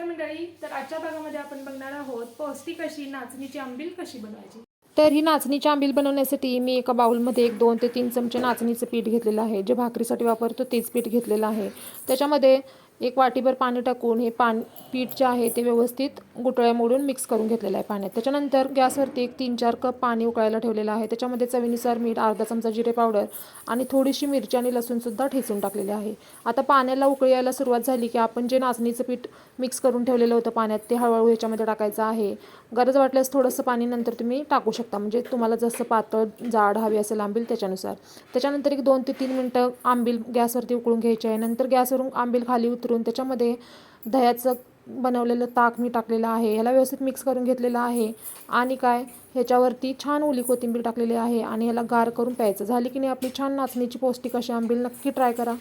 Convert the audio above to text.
नमस्कार मंडळी तर आजच्या भागामध्ये आपण बघणार आहोत पौष्टिक अशी नाचणीची आंबील कशी बनवायची? तर ही नाचणीची आंबील बनवण्यासाठी मी एका बाउलमध्ये एक दोन ते तीन चमचे नाचणीचं पीठ घेतलेलं आहे. जे भाकरीसाठी वापरतो तेच पीठ घेतलेलं आहे. त्याच्यामध्ये एक वाटीभर पाणी टाकून हे पान पीठ जे आहे ते व्यवस्थित गुटळ्या मोडून मिक्स करून घेतलेलं आहे पाण्यात. त्याच्यानंतर गॅसवरती एक तीन चार कप पाणी उकळायला ठेवलेलं आहे. त्याच्यामध्ये चवीनुसार मीठ अर्धा चमचा जिरे पावडर आणि थोडीशी मिरची आणि लसूणसुद्धा ठेचून टाकलेले आहे. आता पाण्याला उकळी यायला सुरुवात झाली की आपण जे नाचणीचं पीठ मिक्स करून ठेवलेलं होतं पाण्यात ते हळूहळू ह्याच्यामध्ये टाकायचं आहे. गरज वाटल्यास थोडंसं पाणी नंतर तुम्ही टाकू शकता. म्हणजे तुम्हाला जसं पातळ जाड हवी असेल आंबील त्याच्यानुसार. त्याच्यानंतर एक दोन ते तीन मिनटं आंबील गॅसवरती उकळून घ्यायची आहे. नंतर गॅसवरून आंबील खाली उतरून त्याच्यामध्ये दह्याचं बनवलेलं ताक मी टाकलेलं आहे ह्याला व्यवस्थित मिक्स करून घेतलेलं आहे. आणि काय ह्याच्यावरती छान ओली कोथिंबीर टाकलेली आहे आणि ह्याला गार करून प्यायचं. झाली की नाही आपली छान नाचणीची पौष्टिक अशी आंबील नक्की ट्राय करा.